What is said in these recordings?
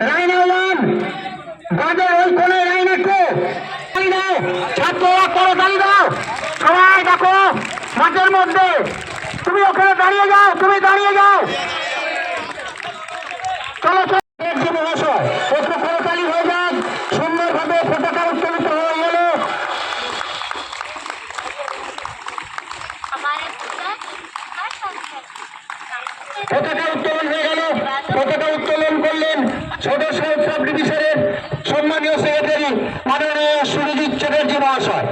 Raina one. ওই কোণে Raina two দাঁড়িয়ে দাও। সবাই দেখো মাঠের মধ্যে। তুমি ওখানে দাঁড়িয়ে যাও তুমি দাঁড়িয়ে যাও। চলো মহাশয় একটু হয়ে যাক। সুন্দরভাবে পতাকা উত্তোলিত হয়ে গেল। পতাকা উত্তোলন হয়ে গেল। পতাকা সাব সম্মানীয় সেক্রেটারি মাননীয় সুরজিৎ চ্যাটার্জি মহাশয়।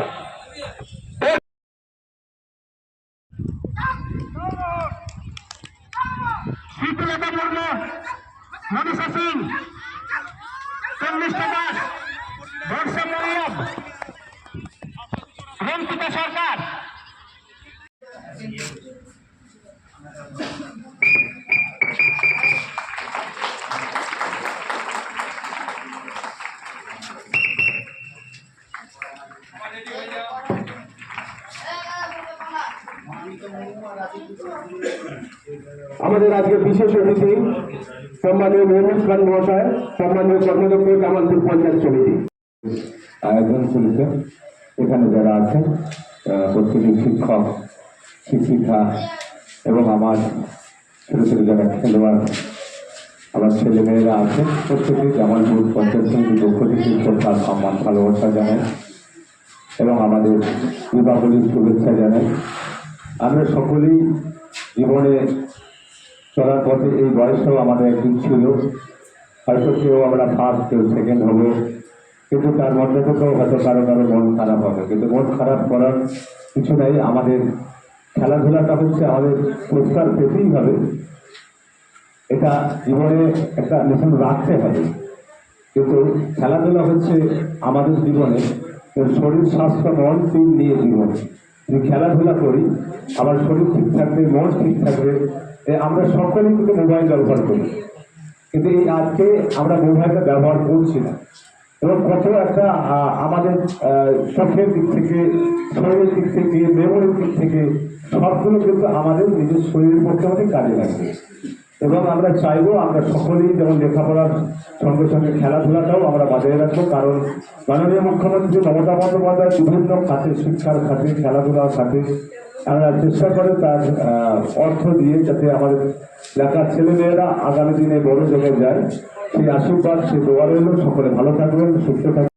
সরকার আমাদের আজকে বিশেষ অতিথি সম্মানীয় মেহমুদ খান মহাশয় সম্মানীয় কর্মদক্ষ কামালপুর পঞ্চায়েত সমিতি। আয়োজন চলেছে এখানে যারা আছেন আহ, প্রত্যেকে শিক্ষক শিক্ষিকা এবং আমার ছোট ছোট যারা খেলোয়াড় আমার ছেলে মেয়েরা আছেন প্রত্যেকে জামালপুর পঞ্চায়েত সমিতির পক্ষ থেকে শ্রদ্ধা সম্মান ভালোবাসা জানাই এবং আমাদের দীপাবলির শুভেচ্ছা জানাই। আমরা সকলেই জীবনে চলার পথে এই বয়সেও আমাদের একদিন ছিল। হয়তো কেউ আমরা ফার্স্ট, কেউ সেকেন্ড হব। কিন্তু তার মধ্যে থেকেও হয়তো কারও কারও মন খারাপ হবে। কিন্তু মন খারাপ করার কিছু নেই। আমাদের খেলাধুলাটা হচ্ছে আমাদের পুরস্কার পেতেই হবে। এটা জীবনে একটা মিশন রাখতে হবে। কিন্তু খেলাধুলা হচ্ছে আমাদের জীবনে। শরীর, স্বাস্থ্য, মন তিন নিয়ে জীবন। যদি খেলাধুলা করি আমার শরীর ঠিক থাকবে, মন ঠিক থাকবে আমরা সকলেই কিন্তু মোবাইল ব্যবহার করি। কিন্তু এই আজকে আমরা মোবাইলটা ব্যবহার করছি না। এবং কত একটা আমাদের শখের দিক থেকে, শরীরের দিক থেকে মেমোরির দিক থেকে, সবগুলো কিন্তু আমাদের নিজের শরীরের পক্ষে আমাদের কাজে লাগবে। এবং আমরা চাইব, আমরা সকলেই যেমন লেখাপড়ার সঙ্গে সঙ্গে খেলাধুলাটাও আমরা বজায় রাখব, কারণ মাননীয় মুখ্যমন্ত্রী মমতা বন্দ্যোপাধ্যায় বিভিন্ন খাতে, শিক্ষার খাতে, খেলাধুলার খাতে আমরা চেষ্টা করে তার অর্থ দিয়ে যাতে আমাদের এলাকার ছেলেমেয়েরা আগামী দিনে বড় জায়গায় যায়। সেই আশীর্বাদ, সেই দোয়া সকলে ভালো থাকবেন, সুস্থ থাকবেন।